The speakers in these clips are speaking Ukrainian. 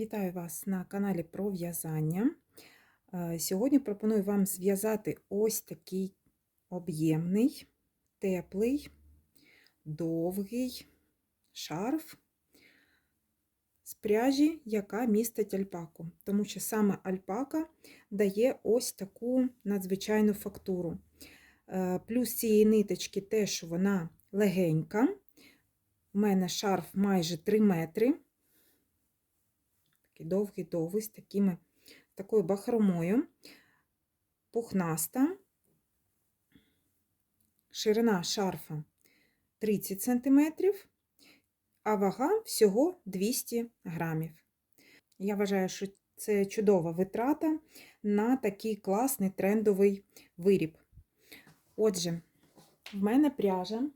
Вітаю вас на каналі про в'язання. Е, Сьогодні пропоную вам зв'язати ось такий об'ємний, теплий, довгий шарф з пряжі, яка містить альпаку. Тому що саме альпака дає ось таку надзвичайну фактуру. Е, Плюс цієї ниточки те, що вона легенька. У мене шарф майже 3 метри такий довгий-довгий, з такими, такою бахромою, пухнаста, ширина шарфа 30 см, а вага всього 200 грамів. Я вважаю, що це чудова витрата на такий класний трендовий виріб. Отже, в мене пряжа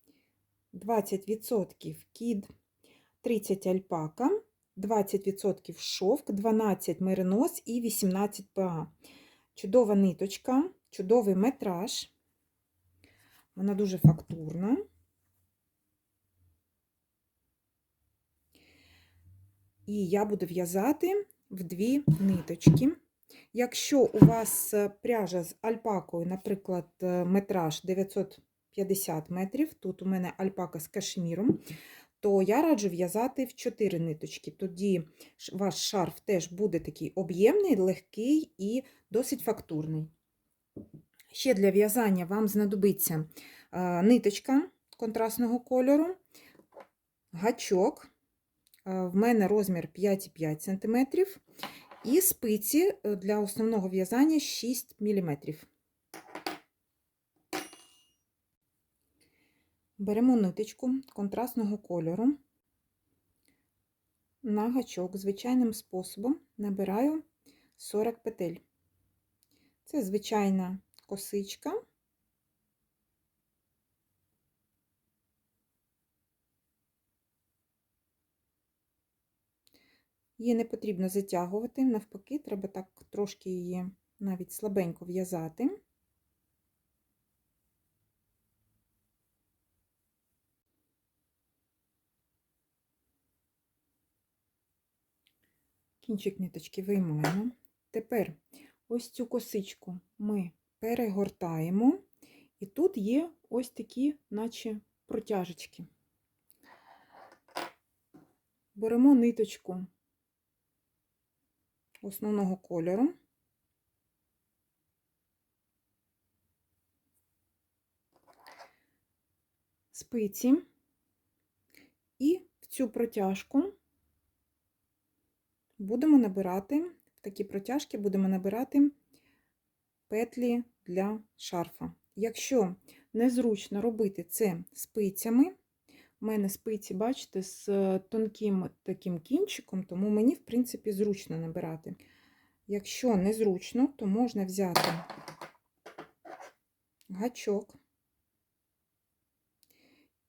20% кід, 30 альпака. 20% шовк, 12 меринос і 18 ПА. Чудова ниточка, чудовий метраж. Вона дуже фактурна. І я буду в'язати в дві ниточки. Якщо у вас пряжа з альпакою, наприклад, метраж 950 метрів, тут у мене альпака з кашеміром, то я раджу в'язати в 4 ниточки. Тоді ваш шарф теж буде такий об'ємний, легкий і досить фактурний. Ще для в'язання вам знадобиться ниточка контрастного кольору, гачок, в мене розмір 5,5 см, і спиці е, для основного в'язання 6 мм. Беремо ниточку контрастного кольору, на гачок звичайним способом набираю 40 петель. Це звичайна косичка. Її не потрібно затягувати, навпаки, треба так трошки її навіть слабенько в'язати. Кінчик ниточки виймаємо. Тепер ось цю косичку ми перегортаємо, і тут є ось такі, наче протяжечки. Беремо ниточку основного кольору. Спиці і в цю протяжку будемо набирати, в такі протяжки будемо набирати петлі для шарфа. Якщо незручно робити це спицями, у мене спиці, бачите, з тонким таким кінчиком, тому мені, в принципі, зручно набирати. Якщо незручно, то можна взяти гачок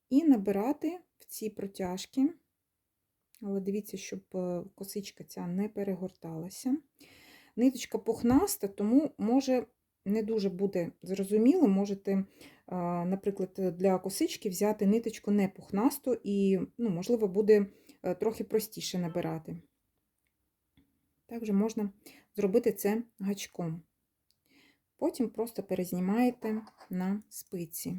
і набирати в ці протяжки але дивіться, щоб е, косичка ця не перегорталася. Ниточка пухнаста, тому може не дуже буде зрозуміло, можете, наприклад, для косички взяти ниточку не пухнасту і, ну, можливо, буде е, трохи простіше набирати. Також можна зробити це гачком. Потім просто перезнімаєте на спиці.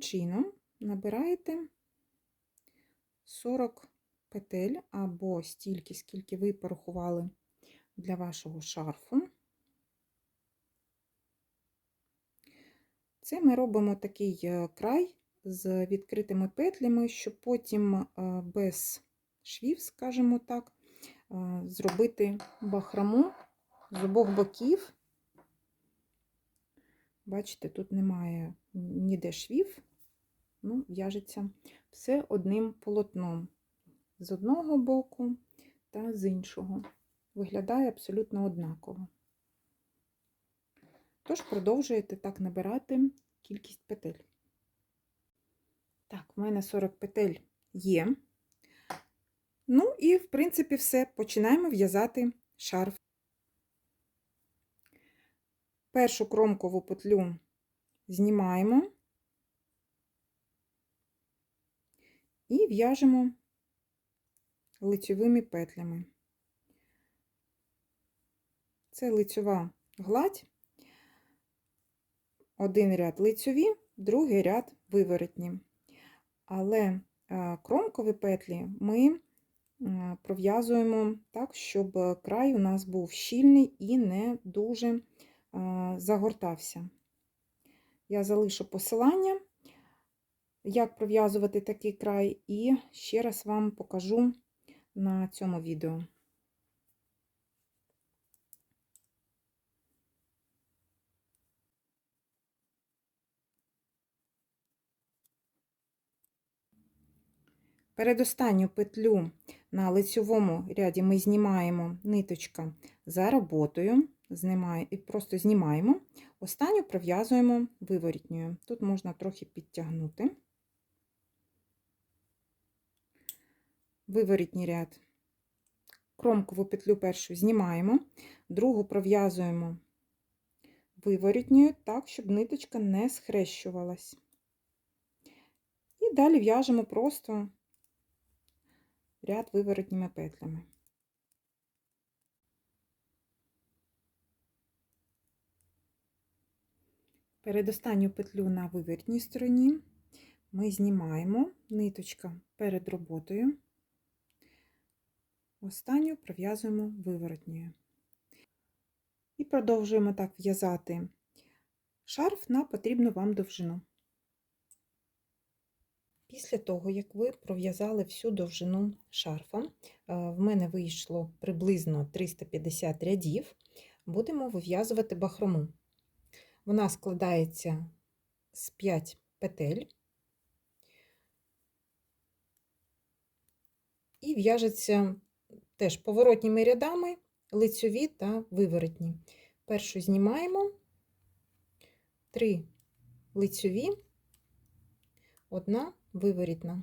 Таким чином набираєте 40 петель або стільки, скільки ви порахували для вашого шарфу. Це ми робимо такий е, край з відкритими петлями, щоб потім е, без швів, скажімо так, е, зробити бахрому з обох боків. Бачите, тут немає ніде швів, ну, в'яжеться все одним полотном з одного боку та з іншого. Виглядає абсолютно однаково. Тож продовжуєте так набирати кількість петель. Так, в мене 40 петель є. Ну і, в принципі, все. Починаємо в'язати шарф. Першу кромкову петлю знімаємо і в'яжемо лицьовими петлями. Це лицьова гладь, один ряд лицьові, другий ряд виворотні. Але е, кромкові петлі ми е, пров'язуємо так, щоб край у нас був щільний і не дуже е, загортався. Я залишу посилання, як пров'язувати такий край, і ще раз вам покажу на цьому відео. Передостанню петлю на лицьовому ряді ми знімаємо ниточка за роботою, знімає, просто знімаємо. Останню пров'язуємо виворітньою. Тут можна трохи підтягнути. Виворітній ряд. Кромкову петлю першу знімаємо, другу пров'язуємо виворітньою так, щоб ниточка не схрещувалась. І далі в'яжемо просто ряд виворотніми петлями. Передостанню петлю на виворотній стороні ми знімаємо ниточка перед роботою, останню пров'язуємо виворотньою. І продовжуємо так в'язати шарф на потрібну вам довжину. Після того, як ви пров'язали всю довжину шарфа, е, в мене вийшло приблизно 350 рядів, будемо вив'язувати бахрому. Вона складається з 5 петель і в'яжеться теж поворотніми рядами, лицьові та виворотні. Першу знімаємо 3 лицьові, одна виворітна.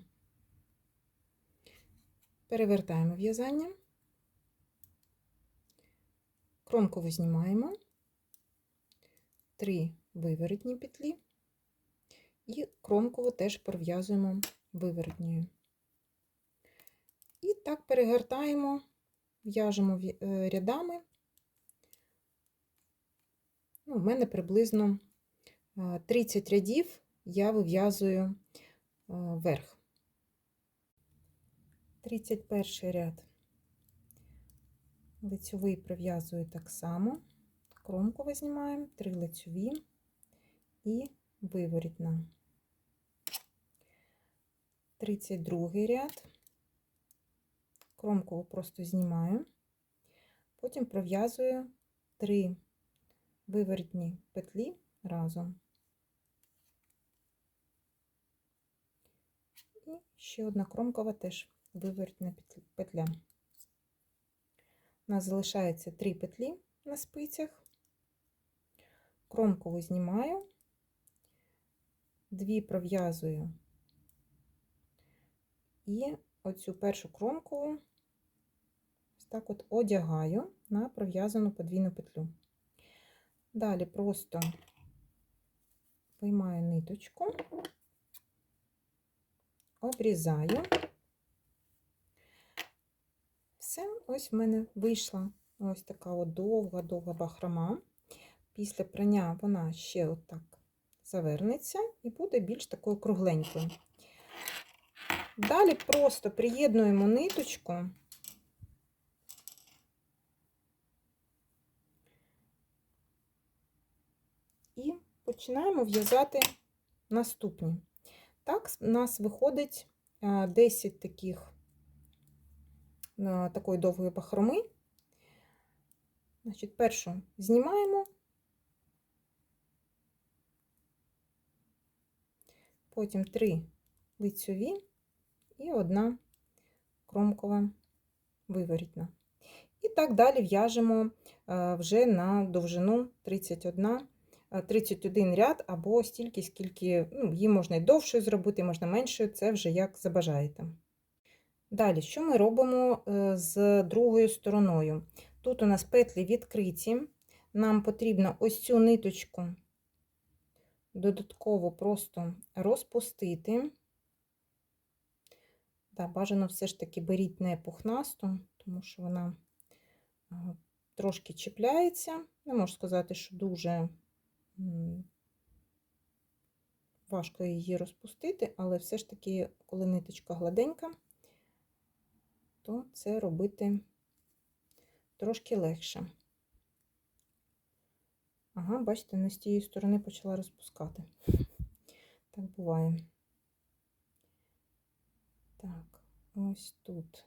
Перевертаємо в'язання, кромково знімаємо, три виворотні петлі і кромково теж пров'язуємо виворотньою. І так перегортаємо, в'яжемо е, рядами. Ну, У мене приблизно 30 рядів я вив'язую вверх. 31 ряд лицьовий пров'язую так само, кромку знімаємо, 3 лицьові і виворітна. 32 ряд, кромкову просто знімаю, потім пров'язую 3 виворітні петлі разом. І ще одна кромкова теж виворотна петля. У нас залишається три петлі на спицях, кромкову знімаю, дві пров'язую і оцю першу кромкову ось так от одягаю на пров'язану подвійну петлю. Далі просто виймаю ниточку обрізаю. Все, ось в мене вийшла ось така довга-довга бахрома. Після прання вона ще отак завернеться і буде більш такою кругленькою. Далі просто приєднуємо ниточку. І починаємо в'язати наступні. Так, у нас виходить 10 таких такої довгої бахроми. Значить, першу знімаємо, потім три лицьові і одна кромкова виворітна. І так далі в'яжемо вже на довжину 31 31 ряд або стільки, скільки ну, її можна і довшою зробити, можна меншою, це вже як забажаєте. Далі, що ми робимо е, з другою стороною? Тут у нас петлі відкриті, нам потрібно ось цю ниточку додатково просто розпустити. Да, бажано все ж таки беріть не пухнасту, тому що вона трошки чіпляється. Не можу сказати, що дуже важко її розпустити, але все ж таки, коли ниточка гладенька, то це робити трошки легше. Ага, бачите, не з тієї сторони почала розпускати. Так буває. Так, ось тут.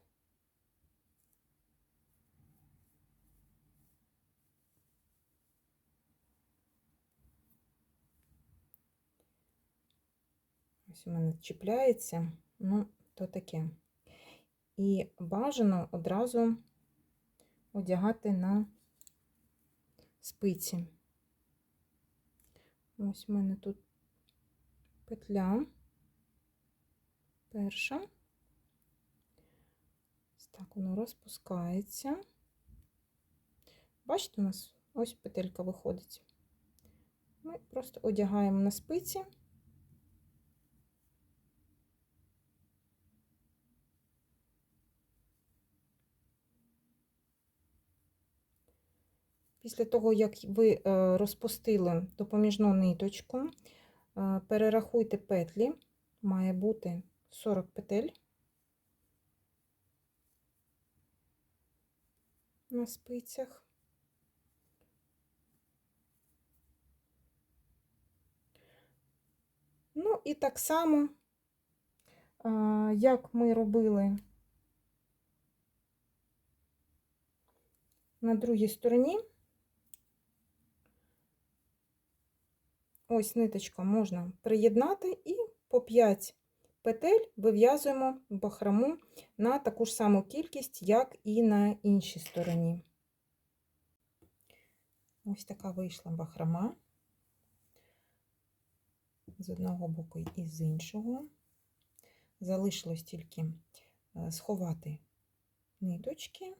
Ось у мене чіпляється, ну, то таке. І бажано одразу одягати на спиці. Ось у мене тут петля перша. Ось так воно розпускається. Бачите, у нас ось петелька виходить. Ми просто одягаємо на спиці. Після того, як ви е, розпустили допоміжну ниточку, е, перерахуйте петлі, має бути 40 петель на спицях. Ну і так само, е, як ми робили на другій стороні. Ось ниточка можна приєднати і по 5 петель вив'язуємо бахрому на таку ж саму кількість, як і на іншій стороні. Ось така вийшла бахрома з одного боку і з іншого. Залишилось тільки е, сховати ниточки,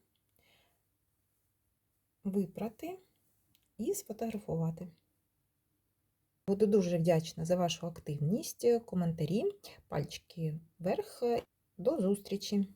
випрати і сфотографувати. Буду дуже вдячна за вашу активність, коментарі, пальчики вверх. До зустрічі!